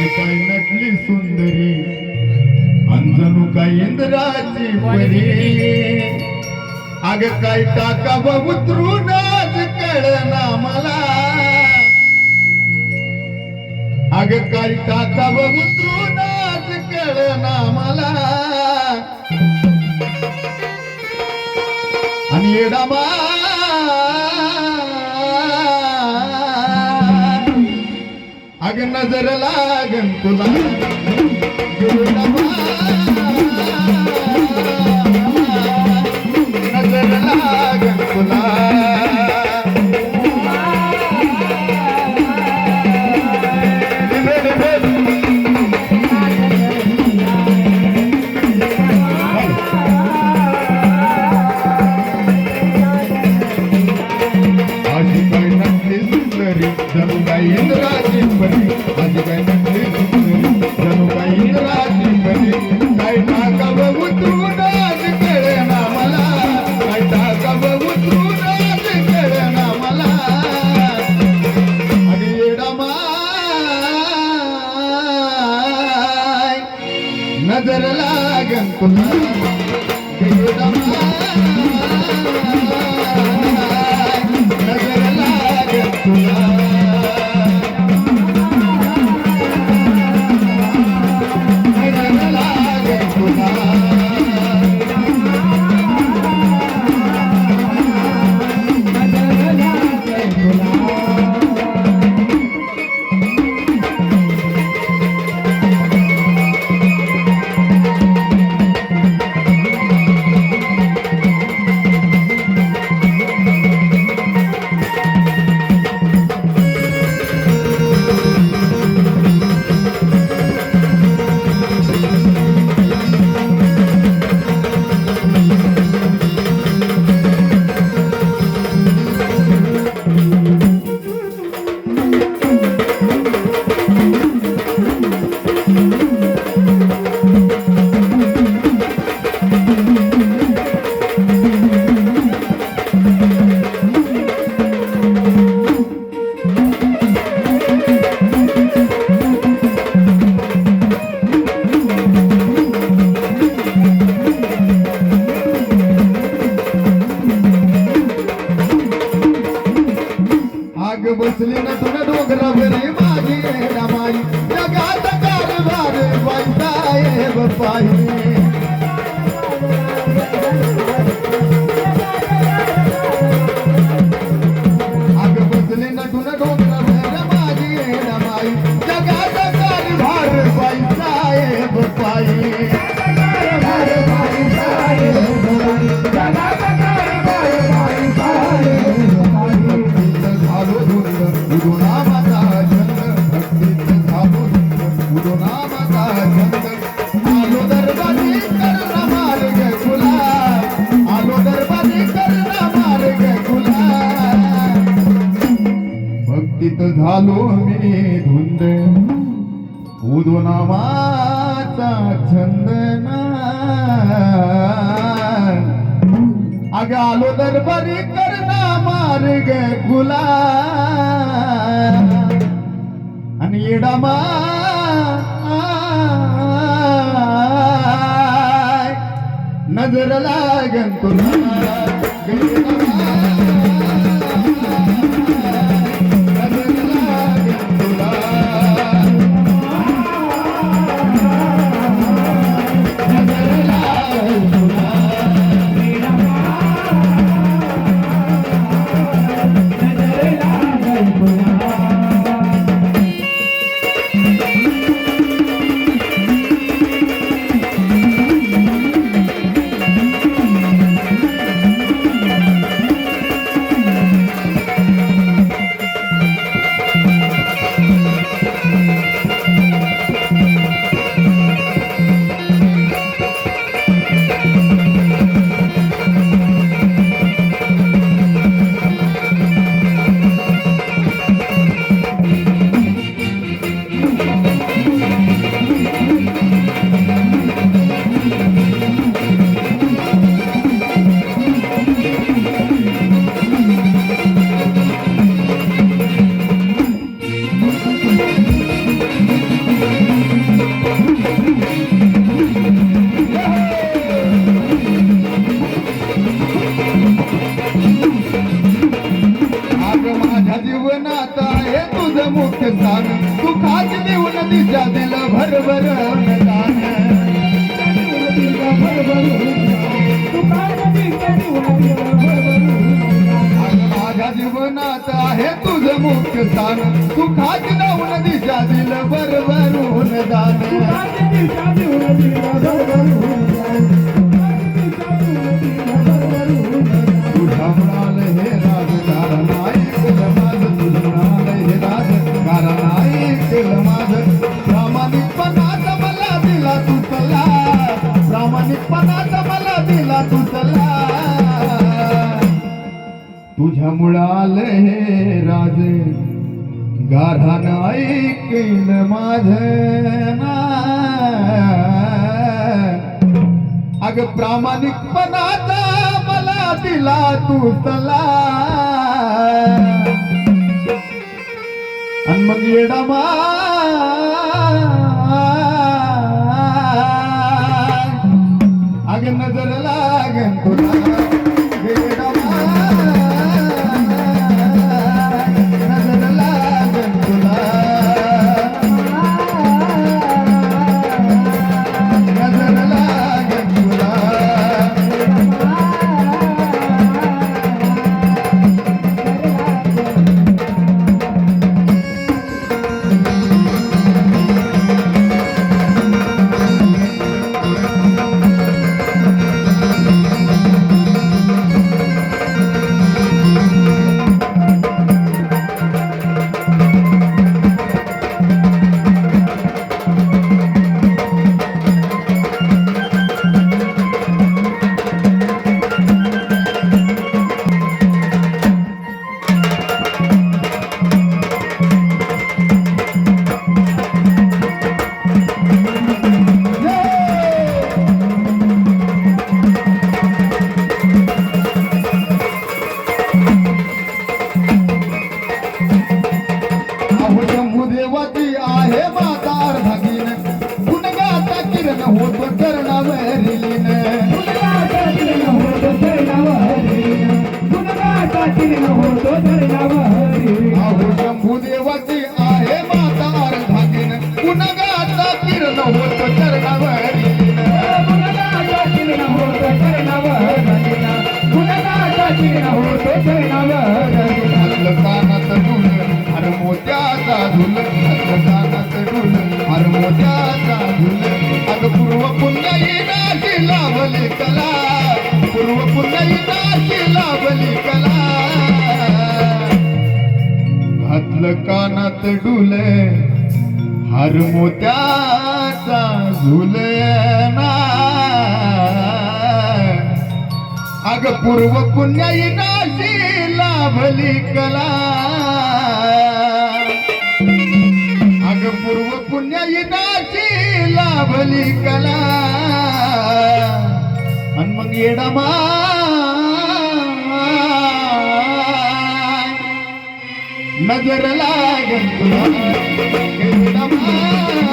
नटली सुंदरी. अंजनू का इंद्राची परी. अग काय टाकाव उतरून आज कळना मला. अग काय टाकाव उतरून आज कळना मला. आणि येडा मा नजर लागन तुला. बसली ना तुला डोंगरा डोंगरावरी माझी रमाई जगात कारभार वाईटाय बाई उदुना छंद अग आलो दरबारी करना मार्ग गुला आणि येडामा नजर लागन तुला. भरभर दान माझ्या जीवनात आहे तुझं मुख्य स्थान. तू खात नाव नदीच्या दिल भरभरून दान तुझ्या मुळाले हे राजे गाढान ऐकलं माझं ना अग प्रामाणिकपणाचा मला दिला तू सला. आणि मग येडा मा कानात डुल हर मोत्याचा झुल ना. अग पूर्व पुण्याई नाशी लाभली कला. अग पूर्व पुण्याई नाशी लाभली कला. आणि मग येडा मा लागन तुला येडमा